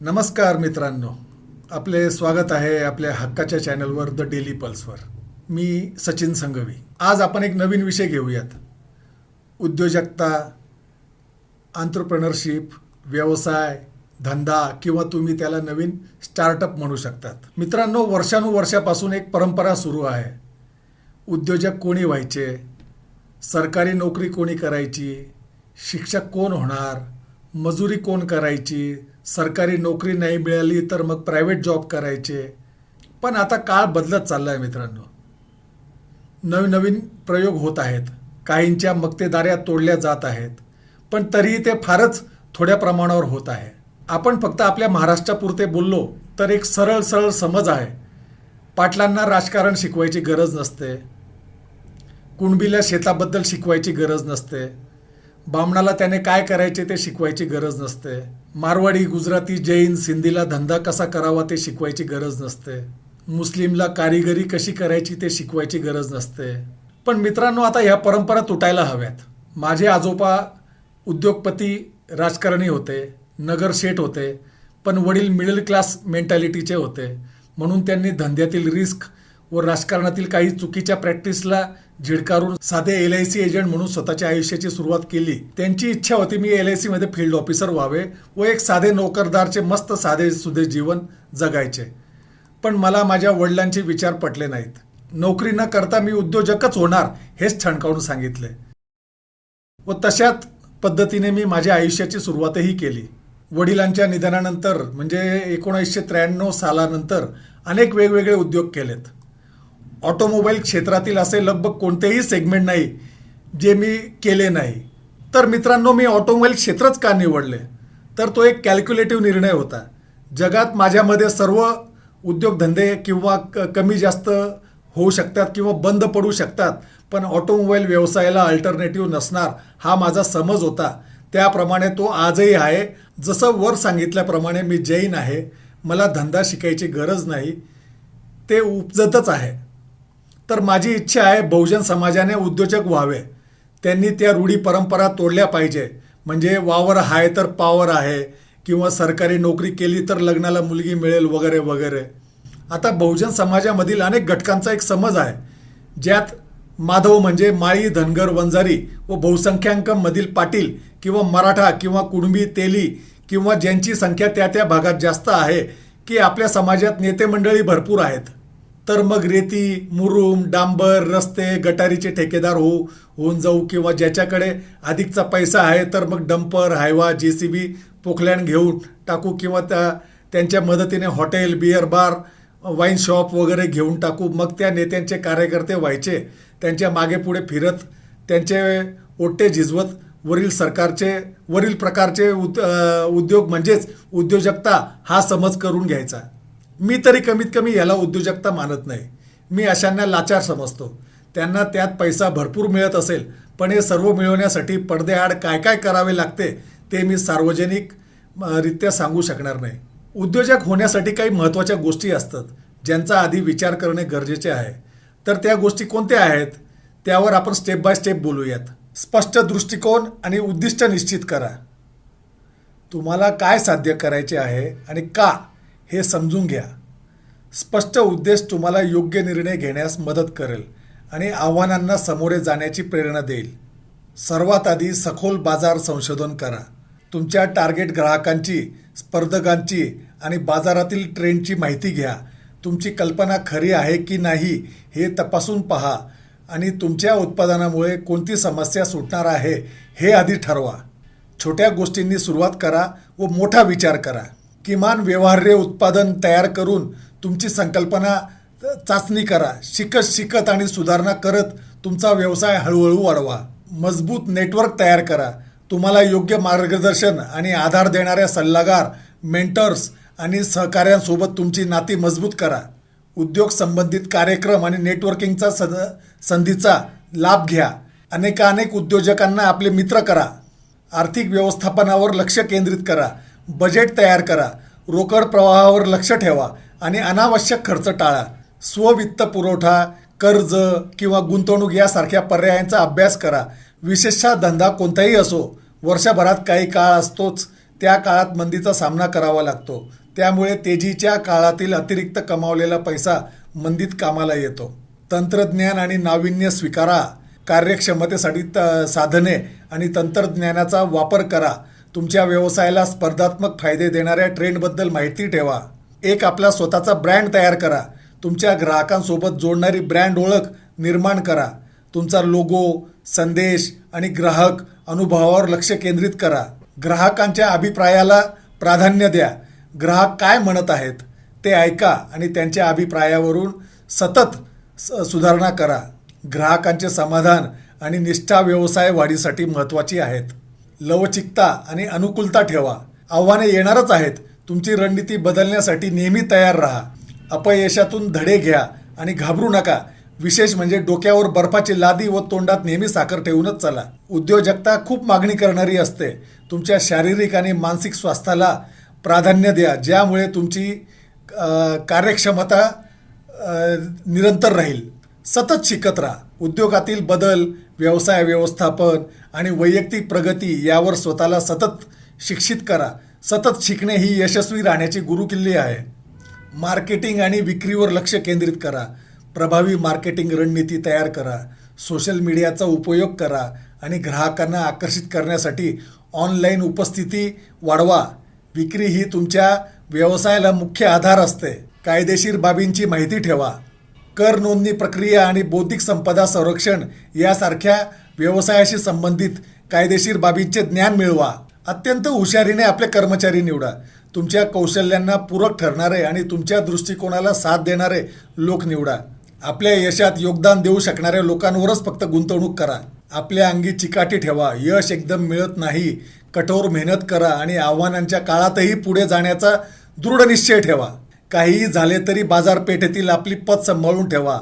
नमस्कार मित्रांनो. आपले स्वागत आहे आपल्या हक्काच्या चॅनलवर द डेली पल्सवर मी सचिन संघवी. आज आपण एक नवीन विषय घेऊयात. उद्योजकता आंतरप्रनरशिप व्यवसाय धंदा किंवा तुम्ही त्याला नवीन स्टार्टअप म्हणू शकतात. मित्रांनो वर्षानुवर्षापासून एक परंपरा सुरू आहे. उद्योजक कोणी व्हायचे? सरकारी नोकरी कोणी करायची? शिक्षक कोण होणार? मजुरी कोण करायची? सरकारी नोकरी नाही मिळाली तर मग प्रायव्हेट जॉब करायचे. पण आता काळ बदलत चालला आहे मित्रांनो. नवीन नवीन प्रयोग होत आहेत. काहींच्या मक्तेदाऱ्या तोडल्या जात आहेत. पण तरीही ते फारच थोड्या प्रमाणावर होत आहे. आपण फक्त आपल्या महाराष्ट्रापुरते बोललो तर एक सरळ सरळ समज आहे. पाटलांना राजकारण शिकवायची गरज नसते. कुणबीला शेताबद्दल शिकवायची गरज नसते. बामणाला त्याने काय करायचे ते शिकवायची गरज नसते. मारवाडी गुजराती जैन सिंधीला धंदा कसा करावा ते शिकवायची गरज नसते. मुस्लिमला कारिगरी कशी करायची ते शिकवायची गरज नसते. पण मित्रांनो आता ह्या परंपरा तुटायला हव्यात. माझे आजोबा उद्योगपती राजकारणी होते नगरशेठ होते पण वडील मिडल क्लास मेंटॅलिटीचे होते. म्हणून त्यांनी धंद्यातील रिस्क व राजकारणातील काही चुकीच्या प्रॅक्टिसला झिडकारून साधे एल आय सी एजंट म्हणून स्वतःच्या आयुष्याची सुरुवात केली. त्यांची इच्छा होती मी एल आय सी मध्ये फील्ड ऑफिसर व्हावे व एक साधे नोकरदारचे मस्त साधे सुधे जीवन जगायचे. पण मला माझ्या वडिलांचे विचार पटले नाहीत. नोकरी न करता मी उद्योजकच होणार हेच ठणकावून सांगितले. व तशाच पद्धतीने मी माझ्या आयुष्याची सुरुवातही केली. वडिलांच्या निधनानंतर म्हणजे एकोणीसशे त्र्याण्णव सालानंतर अनेक वेगवेगळे उद्योग केलेत. ऑटोमोबाईल क्षेत्रातील असे लगभग कोणतेही सेगमेंट नाही जे मी केले नाही. तर मित्रांनो मी ऑटोमोबाईल क्षेत्रच का निवडले? तर तो एक कॅल्क्युलेटिव्ह निर्णय होता. जगात माझ्यामध्ये सर्व उद्योगधंदे किंवा क कमी जास्त होऊ शकतात किंवा बंद पडू शकतात पण ऑटोमोबाईल व्यवसायाला अल्टरनेटिव्ह नसणार हा माझा समज होता. त्याप्रमाणे तो आजही आहे. जसं वर सांगितल्याप्रमाणे मी जैन आहे. मला धंदा शिकायची गरज नाही. ते उपजतच आहे. तर माझी इच्छा आहे बहुजन समाजाने उद्योजक व्हावे. त्यांनी त्या रूढी परंपरा तोडल्या पाहिजे. म्हणजे वावर आहे तर पावर आहे किंवा सरकारी नोकरी केली तर लग्नाला मुलगी मिळेल वगैरे वगैरे. आता बहुजन समाजामधील अनेक घटकांचा एक समज आहे ज्यात माधव म्हणजे माळी धनगर वंजारी व बहुसंख्याकांमधील पाटील किंवा मराठा किंवा कुणबी तेली किंवा ज्यांची संख्या त्या त्या भागात जास्त आहे की आपल्या समाजात नेते मंडळी भरपूर आहेत. तर मग रेती मुरुम डांबर रस्ते गटारीचे ठेकेदार हो होऊन जाऊ किंवा ज्याच्याकडे अधिकचा पैसा आहे तर मग डंपर हायवा जे सी बी पोखलँड घेऊन टाकू किंवा त्या त्यांच्या मदतीने hotel beer bar wine shop वगैरे घेऊन टाकू. मग त्या नेत्यांचे कार्यकर्ते व्हायचे. त्यांच्या मागे पुढे फिरत त्यांचे ओट्टे झिजवत वरील सरकारचे वरील प्रकारचे उद उद्योग म्हणजेच उद्योजकता हा समज करून घ्यायचा. मी तरी कमीत कमी याला उद्योजकता मानत नाही. मी अशांना लाचार समजतो. त्यांना त्यात पैसा भरपूर मिळत असेल पण हे सर्व मिळवण्यासाठी पडदेआड काय काय करावे लागते ते मी सार्वजनिक रित्या सांगू शकणार नाही. उद्योजक होण्यासाठी काही महत्त्वाच्या गोष्टी असतात ज्यांचा आधी विचार करणे गरजेचे आहे. तर त्या गोष्टी कोणत्या आहेत? त्यावर आपण स्टेप बाय स्टेप बोलूयात. स्पष्ट दृष्टिकोन आणि उद्दिष्ट निश्चित करा. तुम्हाला काय साध्य करायचे आहे आणि का? हे समजून घ्या. स्पष्ट उद्देश तुम्हाला योग्य निर्णय घेण्यास मदत करेल आणि आव्हानांना सामोरे जाण्याची प्रेरणा देईल. सर्वात आधी सखोल बाजार संशोधन करा. तुमच्या टार्गेट ग्राहकांची स्पर्धकांची आणि बाजारातील ट्रेंडची माहिती घ्या. तुमची कल्पना खरी आहे की नाही हे तपासून पहा आणि तुमच्या उत्पादनामुळे कोणती समस्या सुटणार आहे हे आधी ठरवा. छोट्या गोष्टींनी सुरुवात करा व मोठा विचार करा. किमान व्यवहार्य उत्पादन तयार करून तुमची संकल्पना चाचणी करा. शिकत शिकत आणि सुधारणा करत तुमचा व्यवसाय हळूहळू वाढवा. मजबूत नेटवर्क तयार करा. तुम्हाला योग्य मार्गदर्शन आणि आधार देणाऱ्या सल्लागार मेंटर्स आणि सहकाऱ्यांसोबत तुमची नाती मजबूत करा. उद्योग संबंधित कार्यक्रम आणि नेटवर्किंगचा सद संधीचा लाभ घ्या. अनेकानेक उद्योजकांना आपले मित्र करा. आर्थिक व्यवस्थापनावर लक्ष केंद्रित करा. बजेट तयार करा रोकड प्रवाहावर लक्ष ठेवा आणि अनावश्यक खर्च टाळा. स्ववित्त पुरवठा कर्ज किंवा गुंतवणूक यासारख्या पर्यायांचा अभ्यास करा. विशेषतः धंदा कोणताही असो वर्षभरात काही काळ असतोच त्या काळात मंदीचा सामना करावा लागतो. त्यामुळे तेजीच्या काळातील अतिरिक्त कमावलेला पैसा मंदीत कामाला येतो. तंत्रज्ञान आणि नाविन्य स्वीकारा. कार्यक्षमतेसाठी त साधने आणि तंत्रज्ञानाचा वापर करा. तुमच्या व्यवसायाला स्पर्धात्मक फायदे देणाऱ्या ट्रेंडबद्दल माहिती ठेवा. एक आपला स्वतःचा ब्रँड तयार करा. तुमच्या ग्राहकांसोबत जोडणारी ब्रँड ओळख निर्माण करा. तुमचा लोगो संदेश आणि ग्राहक अनुभवावर लक्ष केंद्रित करा. ग्राहकांच्या अभिप्रायाला प्राधान्य द्या. ग्राहक काय म्हणत आहेत ते ऐका आणि त्यांच्या अभिप्रायावरून सतत स- सुधारणा करा. ग्राहकांचे समाधान आणि निष्ठा व्यवसाय वाढीसाठी महत्त्वाची आहेत. लवचिकता आणि अनुकूलता ठेवा. आव्हाने येणारच आहेत. तुमची रणनीती बदलण्यासाठी नेहमी तयार राहा. अपयशातून धडे घ्या आणि घाबरू नका. विशेष म्हणजे डोक्यावर बर्फाची लादी व तोंडात नेहमी साखर ठेवूनच चला. उद्योजकता खूप मागणी करणारी असते. तुमच्या शारीरिक आणि मानसिक स्वास्थ्याला प्राधान्य द्या ज्यामुळे तुमची कार्यक्षमता निरंतर राहील. सतत शिकत राहा. उद्योगातील बदल व्यवसाय व्यवस्थापन आणि वैयक्तिक प्रगती यावर स्वतःला सतत शिक्षित करा. सतत शिकणे ही यशस्वी राहण्याची गुरुकिल्ली आहे. मार्केटिंग आणि विक्रीवर लक्ष केंद्रित करा. प्रभावी मार्केटिंग रणनीती तयार करा. सोशल मीडियाचा उपयोग करा आणि ग्राहकांना आकर्षित करण्यासाठी ऑनलाईन उपस्थिती वाढवा. विक्री ही तुमच्या व्यवसायाला मुख्य आधार असते. कायदेशीर बाबींची माहिती ठेवा. कर नोंदणी प्रक्रिया आणि बौद्धिक संपदा संरक्षण यासारख्या व्यवसायाशी संबंधित कायदेशीर बाबींचे ज्ञान मिळवा. अत्यंत हुशारीने आपले कर्मचारी निवडा. तुमच्या कौशल्यांना पूरक ठरणारे आणि तुमच्या दृष्टिकोनाला साथ देणारे लोक निवडा. आपल्या यशात योगदान देऊ शकणाऱ्या लोकांवरच फक्त गुंतवणूक करा. आपल्या अंगी चिकाटी ठेवा. यश एकदम मिळत नाही. कठोर मेहनत करा आणि आव्हानांच्या काळातही पुढे जाण्याचा दृढ निश्चय ठेवा. काहीही झाले तरी बाजारपेठेतील आपली पत सांभाळून ठेवा.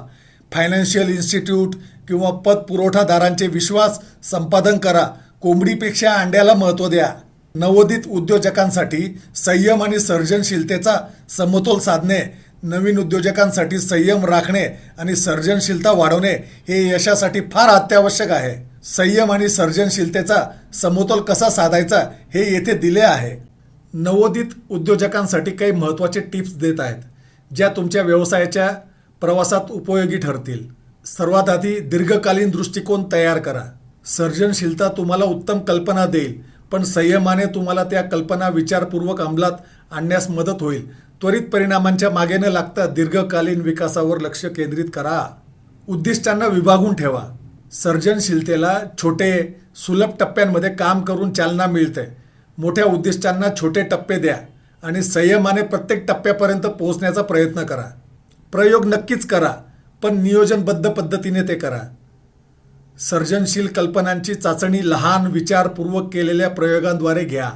फायनान्शियल इन्स्टिट्यूट किंवा पत पुरवठादारांचे विश्वास संपादन करा. कोंबडीपेक्षा अंड्याला महत्त्व द्या. नवोदित उद्योजकांसाठी संयम आणि सर्जनशीलतेचा समतोल साधणे नवीन उद्योजकांसाठी संयम राखणे आणि सर्जनशीलता वाढवणे हे यशासाठी फार अत्यावश्यक आहे. संयम आणि सर्जनशीलतेचा समतोल कसा साधायचा हे येथे दिले आहे. नवोदित उद्योजकांसाठी काही महत्त्वाचे टिप्स देत आहेत ज्या तुमच्या व्यवसायाच्या प्रवासात उपयोगी ठरतील. सर्वात आधी दीर्घकालीन दृष्टिकोन तयार करा. सर्जनशीलता तुम्हाला उत्तम कल्पना देईल पण संयमाने तुम्हाला त्या कल्पना विचारपूर्वक अंमलात आणण्यास मदत होईल. त्वरित परिणामांच्या मागे न लागता दीर्घकालीन विकासावर लक्ष केंद्रित करा. उद्दिष्टांना विभागून ठेवा. सर्जनशीलतेला छोटे सुलभ टप्प्यांमध्ये काम करून चालना मिळते. मोठ्या उद्दिष्टांना छोटे टप्पे द्या आणि संयमाने प्रत्येक टप्प्यापर्यंत पोहोचण्याचा प्रयत्न करा. प्रयोग नक्कीच करा पण नियोजनबद्ध पद्धतीने ते करा. सर्जनशील कल्पनांची चाचणी लहान विचारपूर्वक केलेल्या प्रयोगांद्वारे घ्या.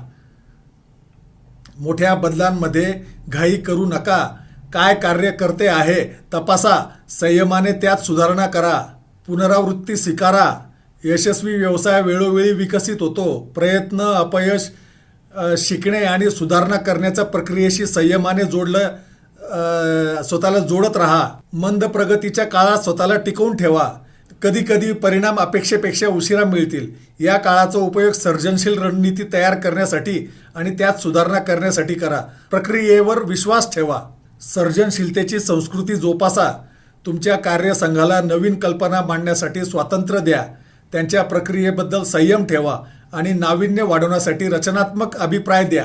मोठ्या बदलांमध्ये घाई करू नका. काय कार्य करते आहे तपासा. संयमाने त्यात सुधारणा करा. पुनरावृत्ती स्वीकारा. यशस्वी व्यवसाय वेळोवेळी विकसित होतो. प्रयत्न अपयश शिकणे आणि सुधारणा करण्याच्या प्रक्रियेशी संयमाने जोडलं स्वतःला जोडत राहा. मंद प्रगतीच्या काळात स्वतःला टिकवून ठेवा. कधी कधी परिणाम अपेक्षेपेक्षा उशिरा मिळतील. या काळाचा उपयोग सर्जनशील रणनीती तयार करण्यासाठी आणि त्यात सुधारणा करण्यासाठी करा. प्रक्रियेवर विश्वास ठेवा. सर्जनशीलतेची संस्कृती जोपासा. तुमच्या कार्यसंघाला नवीन कल्पना मांडण्यासाठी स्वातंत्र्य द्या. त्यांच्या प्रक्रियेबद्दल संयम ठेवा. आणि नाविन्य वाढवण्यासाठी रचनात्मक अभिप्राय द्या.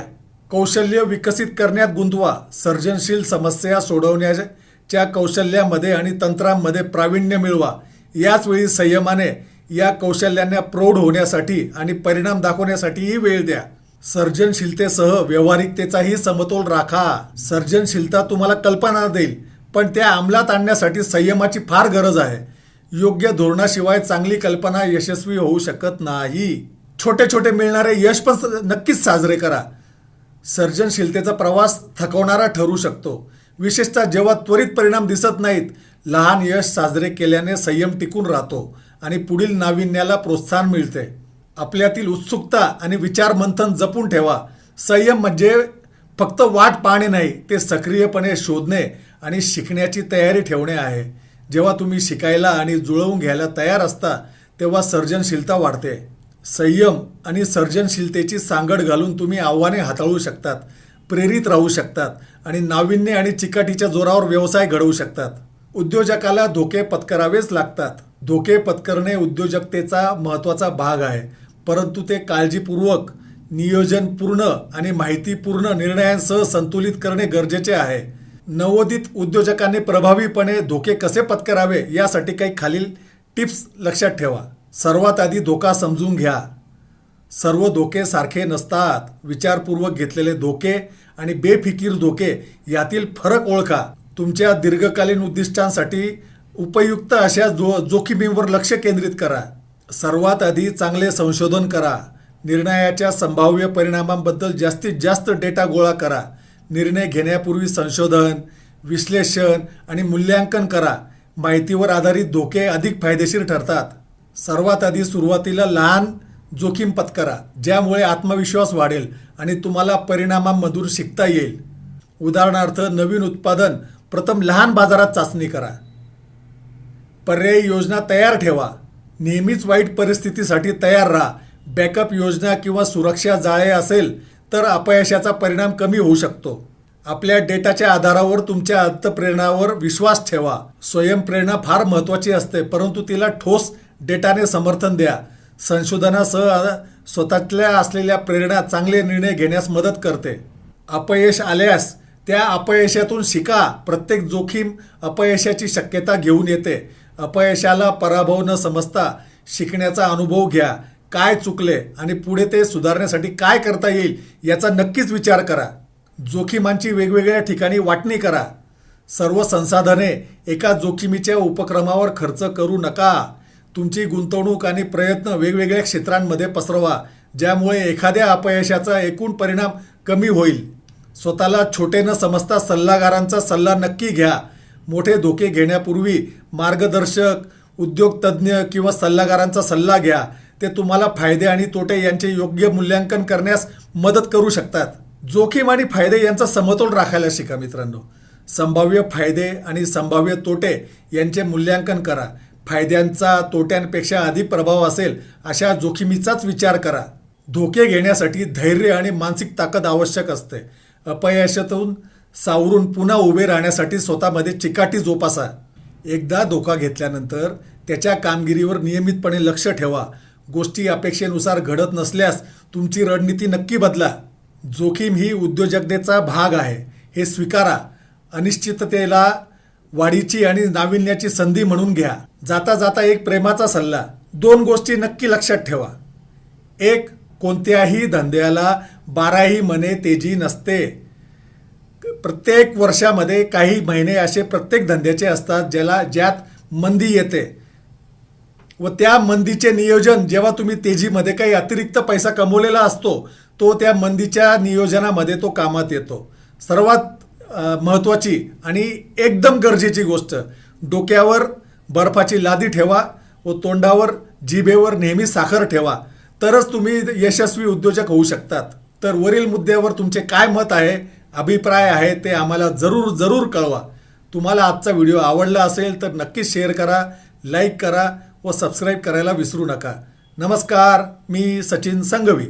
कौशल्य विकसित करण्यात गुंतवा. सर्जनशील समस्या सोडवण्याच्या कौशल्यामध्ये आणि तंत्रांमध्ये प्रावीण्य मिळवा. याचवेळी संयमाने या कौशल्यांना प्रौढ होण्यासाठी आणि परिणाम दाखवण्यासाठीही वेळ द्या. सर्जनशीलतेसह व्यावहारिकतेचाही समतोल राखा. सर्जनशीलता तुम्हाला कल्पना देईल पण त्या अंमलात आणण्यासाठी संयमाची फार गरज आहे. योग्य धोरणाशिवाय चांगली कल्पना यशस्वी होऊ शकत नाही. छोटे छोटे मिळणारे यश पण नक्कीच साजरे करा. सर्जनशीलतेचा प्रवास थकवणारा ठरू शकतो. विशेषतः जेव्हा त्वरित परिणाम दिसत नाहीत लहान यश साजरे केल्याने संयम टिकून राहतो आणि पुढील नाविन्याला प्रोत्साहन मिळते. आपल्यातील उत्सुकता आणि विचारमंथन जपून ठेवा. संयम म्हणजे फक्त वाट पाहणे नाही ते सक्रियपणे शोधणे आणि शिकण्याची तयारी ठेवणे आहे. जेव्हा तुम्ही शिकायला आणि जुळवून घ्यायला तयार असता तेव्हा सर्जनशीलता वाढते. संयम आणि सर्जनशीलतेची सांगड घालून तुम्ही आव्हाने हाताळू शकतात प्रेरित राहू शकतात आणि नाविन्य आणि चिकाटीच्या जोरावर व्यवसाय घडवू शकतात. उद्योजकाला धोके पत्करावेच लागतात. धोके पत्करणे उद्योजकतेचा महत्त्वाचा भाग आहे परंतु ते काळजीपूर्वक नियोजनपूर्ण आणि माहितीपूर्ण निर्णयांसह संतुलित करणे गरजेचे आहे. नवोदित उद्योजकांनी प्रभावीपणे धोके कसे पत्करावे यासाठी काही खालील टिप्स लक्षात ठेवा. सर्वात आधी धोका समजून घ्या. सर्व धोके सारखे नसतात. विचारपूर्वक घेतलेले धोके आणि बेफिकीर धोके यातील फरक ओळखा. तुमच्या दीर्घकालीन उद्दिष्टांसाठी उपयुक्त अशा जो जोखमींवर लक्ष केंद्रित करा. सर्वात आधी चांगले संशोधन करा. निर्णयाच्या संभाव्य परिणामांबद्दल जास्तीत जास्त डेटा गोळा करा. निर्णय घेण्यापूर्वी संशोधन विश्लेषण आणि मूल्यांकन करा. माहितीवर आधारित धोके अधिक फायदेशीर ठरतात. सर्वात आधी सुरुवातीला लहान जोखीम पत्करा ज्यामुळे आत्मविश्वास वाढेल आणि तुम्हाला परिणामांमधून शिकता येईल. उदाहरणार्थ नवीन उत्पादन प्रथम लहान बाजारात चाचणी करा. पर्यायी योजना तयार ठेवा. नेहमीच वाईट परिस्थितीसाठी तयार राहा. बॅकअप योजना किंवा सुरक्षा जाळे असेल तर अपयशाचा परिणाम कमी होऊ शकतो. आपल्या डेटाच्या आधारावर तुमच्या अंतप्रेरणावर विश्वास ठेवा. स्वयंप्रेरणा फार महत्त्वाची असते परंतु तिला ठोस डेटाने समर्थन द्या. संशोधनासह स्वतःतल्या असलेल्या प्रेरणा चांगले निर्णय घेण्यास मदत करते. अपयश आल्यास त्या अपयशातून शिका. प्रत्येक जोखीम अपयशाची शक्यता घेऊन येते. अपयशाला पराभव न समजता शिकण्याचा अनुभव घ्या. काय चुकले आणि पुढे ते सुधारण्यासाठी काय करता येईल याचा नक्कीच विचार करा. जोखीमांची वेगवेगळ्या ठिकाणी वाटणी करा. सर्व संसाधने एका जोखीमीच्या उपक्रमावर खर्च करू नका. तुमची गुंतवणूक आणि प्रयत्न वेगवेगळ्या क्षेत्रांमध्ये पसरवा ज्यामुळे एखाद्या अपयशाचा एकूण परिणाम कमी होईल. स्वतःला छोटे न समजता सल्लागारांचा सल्ला नक्की घ्या. मोठे धोके घेण्यापूर्वी मार्गदर्शक उद्योगतज्ञ किंवा सल्लागारांचा सल्ला घ्या. ते तुम्हाला फायदे आणि तोटे यांचे योग्य मूल्यांकन करण्यास मदत करू शकतात. जोखीम आणि फायदे यांचा समतोल राखायला शिका मित्रांनो. संभाव्य फायदे आणि संभाव्य तोटे यांचे मूल्यांकन करा. फायद्यांचा तोट्यांपेक्षा अधिक प्रभाव असेल अशा जोखमीचाच विचार करा. धोके घेण्यासाठी धैर्य आणि मानसिक ताकद आवश्यक असते. अपयशातून सावरून पुन्हा उभे राहण्यासाठी स्वतःमध्ये चिकाटी जोपासा. एकदा धोका घेतल्यानंतर त्याच्या कामगिरीवर नियमितपणे लक्ष ठेवा. गोष्टी अपेक्षेनुसार घडत नसल्यास तुमची रणनीती नक्की बदला. जोखीम ही उद्योजकतेचा भाग आहे. हे स्वीकारा. अनिश्चिततेला वाढीची आणि नाविन्याची संधी म्हणून घ्या. जाता जाता एक प्रेमाचा सल्ला. दोन गोष्टी नक्की लक्षात ठेवा. एक कोणत्याही धंद्याला बाराही मने तेजी नसते. प्रत्येक वर्षामध्ये काही महिने असे प्रत्येक धंद्याचे असतात ज्याला ज्यात मंदी येते. व त्या मंदीचे नियोजन जेव्हा तुम्ही तेजीमध्ये काही अतिरिक्त पैसा कमवलेला असतो तो त्या मंदीच्या नियोजनामध्ये तो कामात येतो. सर्वात महत्त्वाची आणि एकदम गरजेची गोष्ट. डोक्यावर बर्फाची लादी ठेवा व तोंडावर जिभेवर नेहमी साखर ठेवा. तरच तुम्ही यशस्वी उद्योजक होऊ शकतात. तर वरील मुद्द्यावर तुमचे काय मत आहे अभिप्राय आहे ते आम्हाला जरूर जरूर कळवा. तुम्हाला आजचा व्हिडिओ आवडला असेल तर नक्कीच शेअर करा लाईक करा व सबस्क्राईब करायला विसरू नका. नमस्कार मी सचिन संघवी.